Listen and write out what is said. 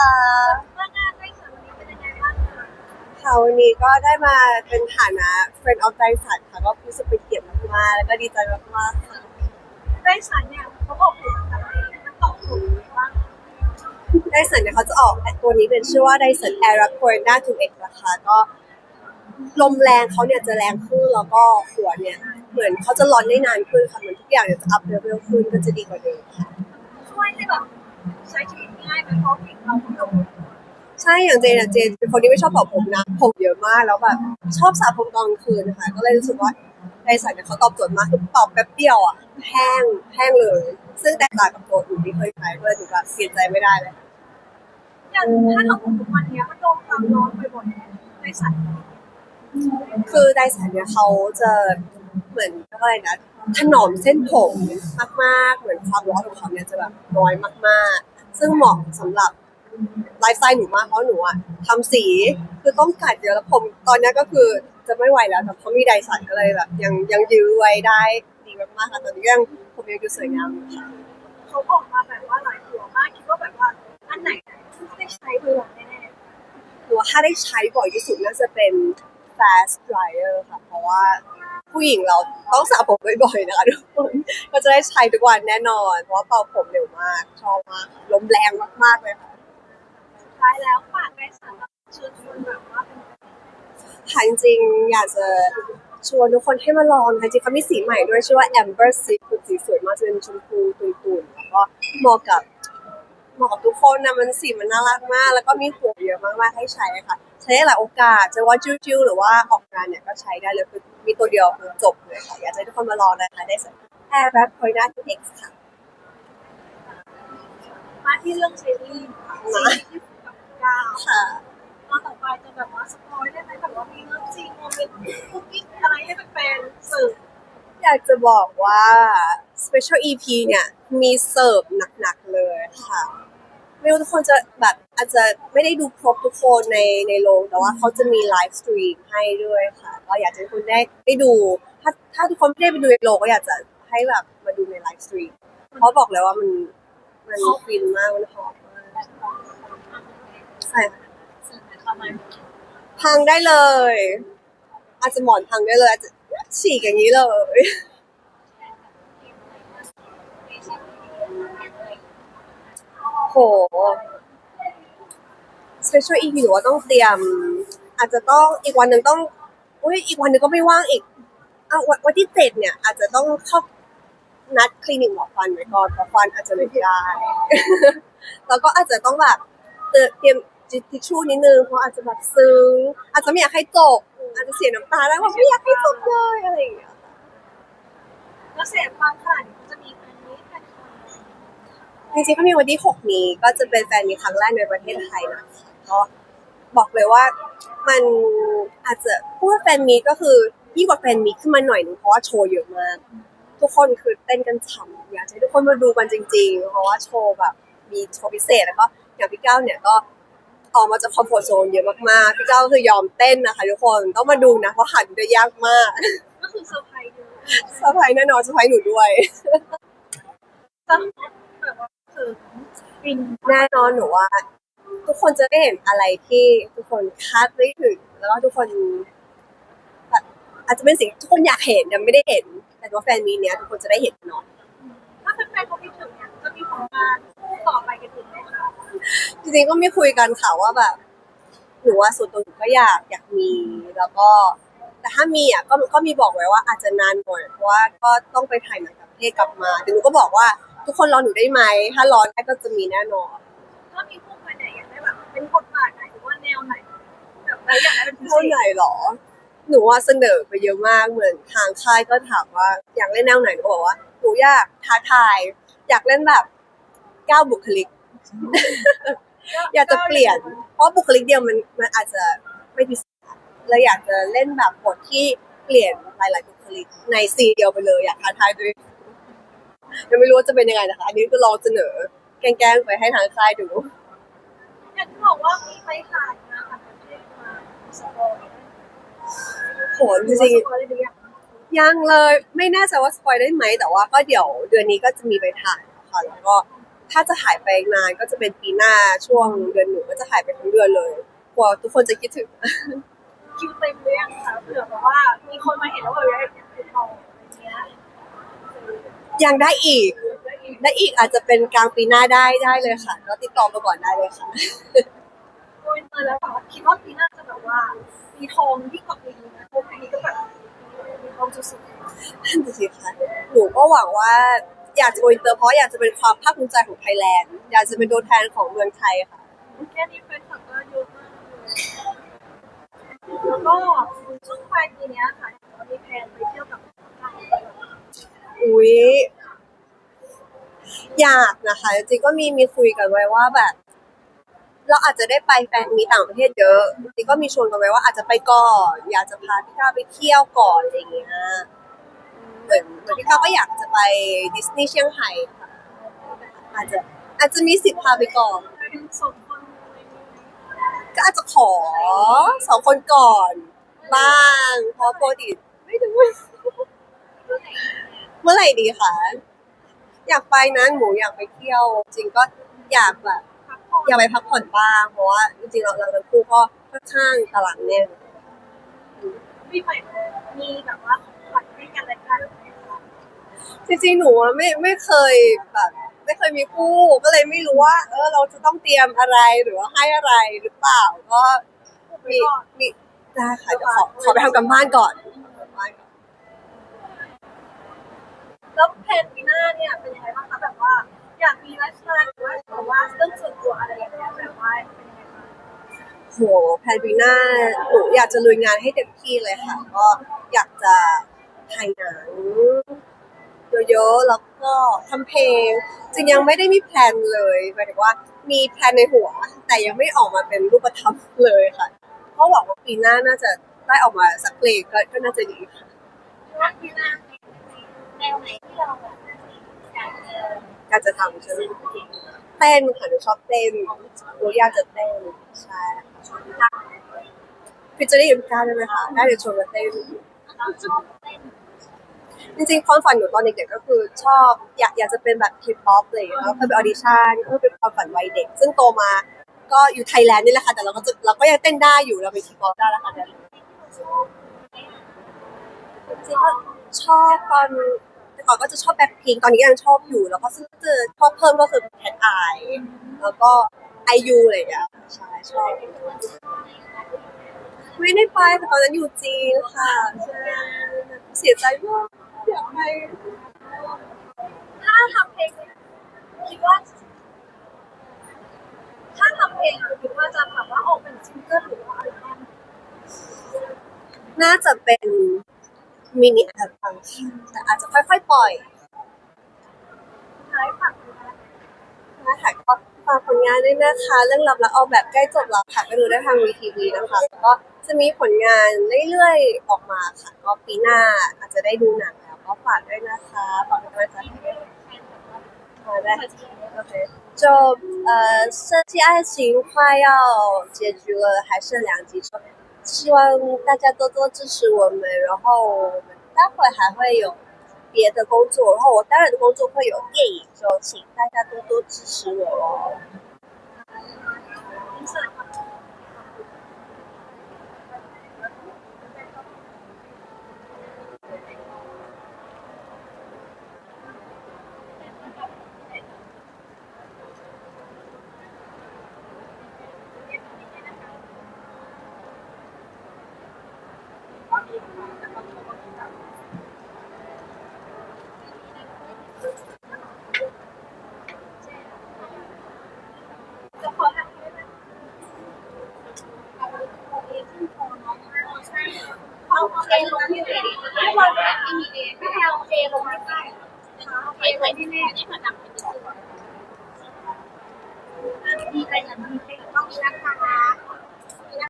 ค่ะว่างานได้สวนวันนี้เป็นยังไงบ้างคะค่ะวันนี้ก็ได้มาเป็นฐานะ Friend of ไดสันค่ะก็รู้สึกเป็นเกียรติมากๆแล้วก็ดีใจมากๆค่ะได้สันเนี่ยเขาบอกถูกอะไรมันตอบถูกบ้างไดสันเนี่ยเขาจะออกตัวนี้เป็นชื่อว่าไดสัน a i r a c o r n a 2X นะคะก็ลมแรงเขาเนี่ยจะแรงขึ้นแล้วก็หัวเนี่ย เหมือนเขาจะร้อนได้นานขึ้นค่ะเหมือนทุกอย่างเนี่ยจะอัพเลเวลขึ้นก็จะดีกว่าเดิมค่ะช่วยให้แบบใช้ชีวิตง่ายเป็นเพราะผิวเราของเราใช่อย่างเจนอะเจนเป็นคนที่ไม่ชอบเป่าผมนะผมเยอะมากแล้วแบบชอบสระผมตอนกลางคืนนะคะก็เลยรู้สึกว่าไดสันเนี่ยเขาตอบโจทย์มากคือเป่าแป๊บเดียวอะแห้งแห้งเลย ซึ่งแตกต่างกับตัวอื่นที่เคยใช้ก็เลยถือว่าเปลี่ยนใจไม่ได้เลยอย่างถ้าเราทุกวันนี้มันโดนความร้อนบ่อยๆในสันคือไดสันเนี่ยเขาจะเหมือนอะไรนะถนอมเส้นผมมากๆ เหมือนความร้อนของเขาเนี่ยจะแบบน้อยมากๆ ซึ่งเหมาะสำหรับ ไลฟ์สไตล์หนูมากเพราะหนูอะทำสีคือต้องกัดเยอะแล้วผมตอนนี้ก็คือจะไม่ไหวแล้วแต่เขามีไดสันก็เลยแบบยังยังยื้อไว้ได้ดีมากๆค่ะตอนนี้ยังผมยังดูสวยงามค่ะเขาออกมาแบบว่าหลายหัวมากคิดว่าแบบว่าอันไหนที่ได้ใช้บ่อยแน่หนูว่าถ้าได้ใช้บ่อยที่สุดน่าจะเป็น fast dryer ค่ะ เพราะว่าผู้หญิงเราต้องสระผมบ่อยๆนะคะทุกคนก็จะได้ใช้ทุกวันแน่นอน เพราะว่าเป่าผมเร็วมากชอบมากลมแรงมากๆเลยค่ะ ท้ายแล้วฝากในสันเชิญชวนแบบว่าเป็นค่ะจริงๆอยากจะชวนทุกคนให้มาลองค่ะจริงๆเขามีสีใหม่ด้วยชื่อว่า amber silk คือสีสวยมากจะเป็นชมพูตุ่นๆแล้วก็เหมาะกับเหมาะกับทุกคนนะมันสีมันน่ารักมาก แล้วก็มีหัวเยอะมากๆให้ใช้ค่ะ ใช้ได้หลายโอกาสจะว่าจิ้วๆหรือว่าออกงานเนี่ยก็ใช้ได้เลยคือมีตัวเดียวคือจบเลยค่ะอยากให้ทุกคนมาลองนะคะได้สัก Air Wrap Poina X ค่ะ มาที่เรื่องซีรีส์ค่ะ ค่ะตอนต่อไปจะแบบว่าสปอยได้ไหมแบบว่ามีเรื่องจริงโมเมนต์คุกกิ้งอะไรให้เป็นแฟนๆสื่ออยากจะบอกว่า Special EP เนี่ย มีเสิร์ฟหนักๆเลยค่ะ ไม่รู้ทุกคนจะแบบอาจจะไม่ได้ดูครบทุกคนในในโรงแต่ว่าเขาจะมีไลฟ์สตรีมให้ด้วยค่ะ ก็อยากจะให้คุณได้ได้ดู ถ้าถ้าทุกคนไม่ได้ไปดูในโรงก็อยากจะให้แบบมาดูในไลฟ์สตรีมเพราะบอกเลยว่ามันมันฟินมากมันหอมมาก ใส่พังได้เลย อาจจะหมอนพังได้เลยอาจจะฉีกอย่างนี้เลย โห special EP หรือว่าต้องเตรียม อาจจะต้องอีกวันหนึ่งต้องอุ้ยอีกวันหนึ่งก็ไม่ว่างอีกอะวันวันที่เจ็ดเนี่ย อาจจะต้องเข้านัดคลินิกหมอฟันไว้ก่อนเพราะฟันอาจจะไม่ได้ แล้วก็อาจจะต้องแบบเตรียม ทิชชู่นิดนึงเพราะอาจจะแบบซึ้ง อาจจะไม่อยากให้จบอาจจะเสียน้ำตาได้ว่าไม่อยากให้จบเลยอะไรอย่างเงี้ยแล้วเสียความขนาดนี้จะมีแฟนนี้แฟนคลับจริงๆก็มีวันที่ 6 นี้ก็จะเป็นแฟนมีครั้งแรกในประเทศไทยนะคะก็บอกเลยว่ามันอาจจะพูดว่าแฟนมีก็คือยิ่งกว่าแฟนมีขึ้นมาหน่อยนึงเพราะว่าโชว์เยอะมาก ทุกคนคือเต้นกันฉ่ำอยากจะให้ทุกคนมาดูกันจริง ๆ เพราะว่าโชว์แบบมีโชว์พิเศษแล้วก็อย่างพี่ก้าวเนี่ยก็ ออกมาจากคอมฟอร์ทโซนเยอะมากๆ พี่ก้าวก็คือยอมเต้นนะคะทุกคนต้องมาดูนะเพราะหันได้ยากมากก็คือเซอร์ไพรส์ดูเซอร์ไพรส์แน่นอนเซอร์ไพรส์หนูด้วยจะแบบว่าคือฟินแน่นอนหนูว่า ทุกคนจะได้เห็นอะไรที่ทุกคนคาดไม่ถึงแล้วก็ทุกคนแบบอาจจะเป็นสิ่งที่ทุกคนอยากเห็นยังไม่ได้เห็น แต่ว่าแฟนมีเนี้ยทุกคนจะได้เห็นแน่นอนถ้าเป็นแฟนเขาคิดถึงเนี่ย จะมีผลงานคู่ต่อไปกันถึงไหมคะจริงๆก็มีคุยกันค่ะว่าแบบหนูว่าส่วนตัวหนูก็อยากอยากมีแล้วก็ แต่ถ้ามีอะก็ก็มีบอกไว้ว่าอาจจะนานหน่อยเพราะว่าก็ต้องไปถ่ายหนังต่างประเทศกลับมาแต่หนูก็บอกว่าทุกคนรอหนูได้ไหมถ้ารอได้ก็จะมีแน่นอนถ้ามีคู่กันเนี่ยอยากได้แบบเป็นบทบาทไหนหรือว่าแนวไหนแบบเราอยากได้เป็นพิเศเท่าษไหร่หรอ หนูว่าเสนอไปเยอะมากเหมือนทางค่ายก็ถามว่าอยากเล่นแนวไหนหนูก็บอกว่าหนูอยากท้าทาย อยากเล่นแบบก้าวบุคลิก อยากจะเปลี่ยน เพราะบุคลิกเดียวมันมันอาจจะไม่พิเศษเลยอยากจะเล่นแบบบทที่เปลี่ยนหลายๆบุคลิกในซีนเดียวไปเลย อยากท้าทายด้วยยังไม่รู้ว่าจะเป็นยังไงนะคะ อันนี้ก็ลองเสนอ แกล้งๆไปให้ทางค่ายดูอย่างที่บอกว่ามีไปถ่ายงานต่างประเทศมาสปอยโหจริงๆสปอ ยได้หรือยังยังเลยไม่แน่ใจว่าสปอยได้ไหมแต่ว่าก็เดี๋ยวเดือนนี้ก็จะมีไปถ่ายค่ะแล้วก็ถ้าจะหายไปนานก็จะเป็นปีหน้าช่วงเดือนหนึ่งก็จะหายไปทั้งเดือนเลยกลัวทุกคนจะคิดถึงคิวเต็มหรือยังคะเผื่อแบบว่ามีคนมาเห็นแล้วแบบอยากจะติดต่ออะไรเงี้ยยังได้อีก ได้อีกอาจจะเป็นกลางปีหน้าได้ได้เลยค่ะ ก็ติดต่อมาก่อนได้เลยค่ะโดยเตยแล้วแบบว่าคิดว่าปีหน้าจะแบบว่ามีทองที่งกว่าปีนี้นะเพราะปีนี้ก็แบบ มีทองสุดนั่นสิคะหนูก็หวังว่าอยากจะโกอินเตอร์เพราะอยากจะเป็นความภาคภูมิใจของไทยแลนด์อยากจะเป็นตัวแทนของเมืองไทยค่ะแค่นี้แฟนคลับก็เยอะมากแล้วก็ช่วงปลายปีเนี้ยค่ะเรามีแพลนไปเที่ยวกับอุ๊ยอยากนะคะจริงก็มีมีคุยกันไว้ว่าแบบ เราอาจจะได้ไปแฟนมีต่างประเทศเยอะจริงก็มีชวนกันไว้ว่าอาจจะไปก่อนอยากจะพาพี่ก้าวไปเที่ยวก่อนอะไรอย่างเงี้ยเหมือนเหมือนพี่ก้าวก็อยากจะไปดิสนีย์เชียงไฮ้ค่ะอาจจะอาจจะมีสิทธิ์พาไปก่อน ก็อาจจะขอสองคนก่อนบ้างเพราะปกติไม่รู้เมื่อไหร่ดีคะอยากไปนะหนูอยากไปเที่ยว จริงก็อยากแบบ อยากไปพักผ่อนบ้างเพราะว่าจริงๆเราเราทั้งคู่ก็ค่อนข้างตารางแน่นปีใหม่มีแบบว่าของขวัญให้กันและกันไหมคะจริงๆหนูอะไม่ไม่เคยแบบไม่เคยมีคู่ก็เลยไม่รู้ว่า เออเราจะต้องเตรียมอะไรหรือว่าให้อะไรหรือเปล่าก็มีมีได้ค่ะเดี๋ยวขอขอไปทำกันบ้านบ้านก่อน แล้วแผนปีหน้าเนี่ยเป็นยังไงบ้างคะแบบว่า อยากมีไลฟ์สไตล์หรือว่าแบบว่าเรื่องส่วนตัวอะไรอย่างเงี้ยแบบว่าเป็นยังไงบ้างโหแพนปีหน้าหนูอยากจะลุยงานให้เต็มที่เลยค่ะ ก็อยากจะถ่ายหนังเยอะๆแล้วก็ทำเพลงจริงยังไม่ได้มีแพลนเลยหมายถึงว่ามีแพลนในหัว แต่ยังไม่ออกมาเป็นรูปธรรมเลยค่ะก็หวังว่าปีหน้าน่าจะได้ออกมาสักเพลงก็ก็น่าจะดีค่ะว่าปีหน้าแนวไหนที่เราแบบ การจะทำใช่ไหมเต้นค่ะหนูชอบเต้นหนูอยากจะเต้นใช่พิจารณาอยู่ก้าได้ไหมคะได้เดี๋ยวชวนมาเต้นจริงๆความฝันหนูตอนเด็กๆก็คือชอบอยากอยากจะเป็นแบบฮิปฮอปเลยแล้วเคยไปออดิชั่นก็เป็นความฝันวัยเด็ก ซึ่งโตมาก็อยู่ไทยแลนด์นี่แหละค่ะแต่เราก็จะเราก็ยังเต้นได้อยู่เราเป็นฮิปฮอปได้แล้วค่ะจริงๆชอบตอน ก่อนก็จะชอบแบ็คพิงตอนนี้ก็ยังชอบอยู่ แล้วก็ซึ่งเจอชอบเพิ่มก็คือแคทไอแล้วก็ไอยูอะไรอย่างเงี้ยใช่ชอบไม่ได้ไปแต่ตอนนั้นอยู่จีนค่ะใช่เสียใจมากอยากไปถ้าทำเพลงคิดว่า ถ้าทำเพลงคิดว่าจะแบบว่าออกเป็นซิงเกิลหรือว่าอัลบั้มน่าจะเป็นมินิอัลบั้มค่ะ แต่อาจจะค่อยๆปล่อย ท้ายฝากดูนะ นะคะก็ฝากผลงานด้วยนะคะ เรื่องรับและออกแบบใกล้จบแล้วค่ะไปดูได้ทางวีทีวีนะคะแล้วก็จะมีผลงานเรื่อยๆออกมาค่ะ ก็ปีหน้าอาจจะได้ดูหนังแล้ว ก็ฝากด้วยนะคะฝากเป็นกำลังใจให้ด้วยค่ะได้โอเค就呃，设计爱情快要结局了，还剩两集，希望大家多多支持我们。然后我们 待会还会有别的工作，然后我待会的工作会有电影，就请大家多多支持我哦。 เจลงที่ไหนไม่พอแบบไม่มีเองไม่เอาเองลงไม่ได้เอาเองไว้ที่แน่นี่ขนาดเป็นตัวมีใจอยากมีเพลงต้องมีนะคะ